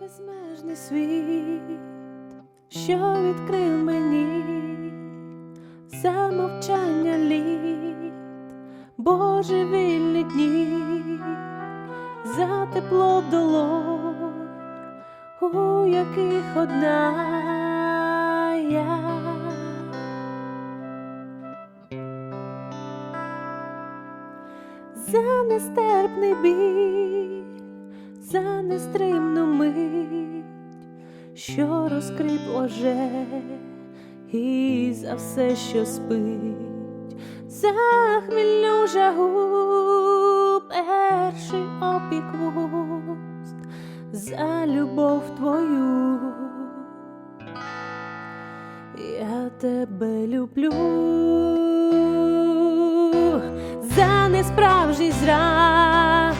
безмежний світ, що відкрив мені за мовчання літ, божевільні дні, за тепло долонь, у яких одна я. За нестерпний біль, за нестримну мить, що розкрипло вже, і за все, що спить, за хмільну жагу, перший опік вуст, за любов твою. Я тебе люблю. За несправжній зрад,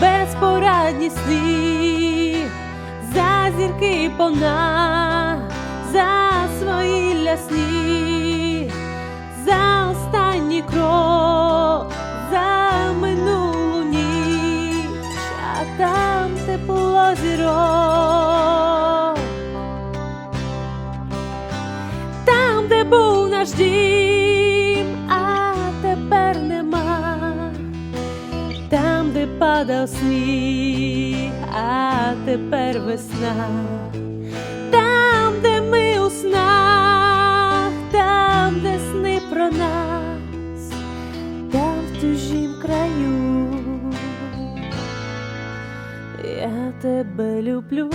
безпорадні сни, за зірки пона, за свої лясні, за останній крок, за минулу ніч, а там тепло зірок. Там, де був наш дім, падав сніг, а тепер весна, там, де ми у снах, там, де сни про нас, там в чужім краю. Я тебе люблю.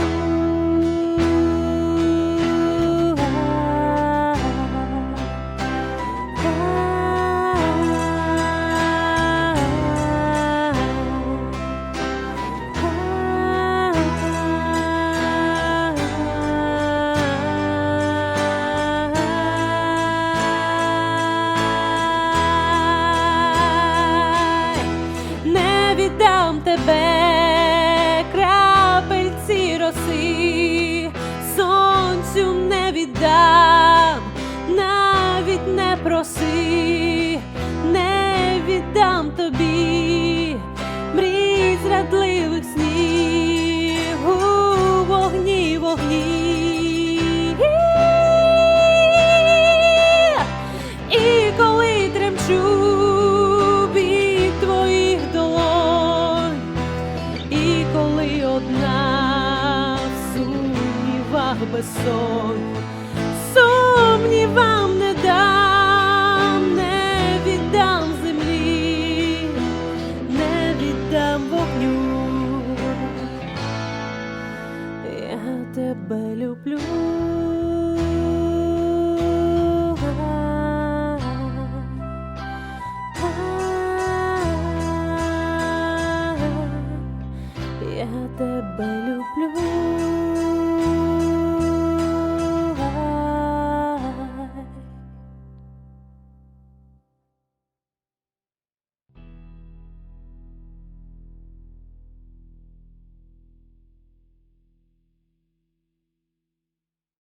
Віддам тебе крапельці роси, сонцю не віддам, навіть не проси, не віддам тобі сумнівах безсонь, сумнівам не дам, не віддам землі, не віддам вогню. Я тебе люблю. Я тебе люблю.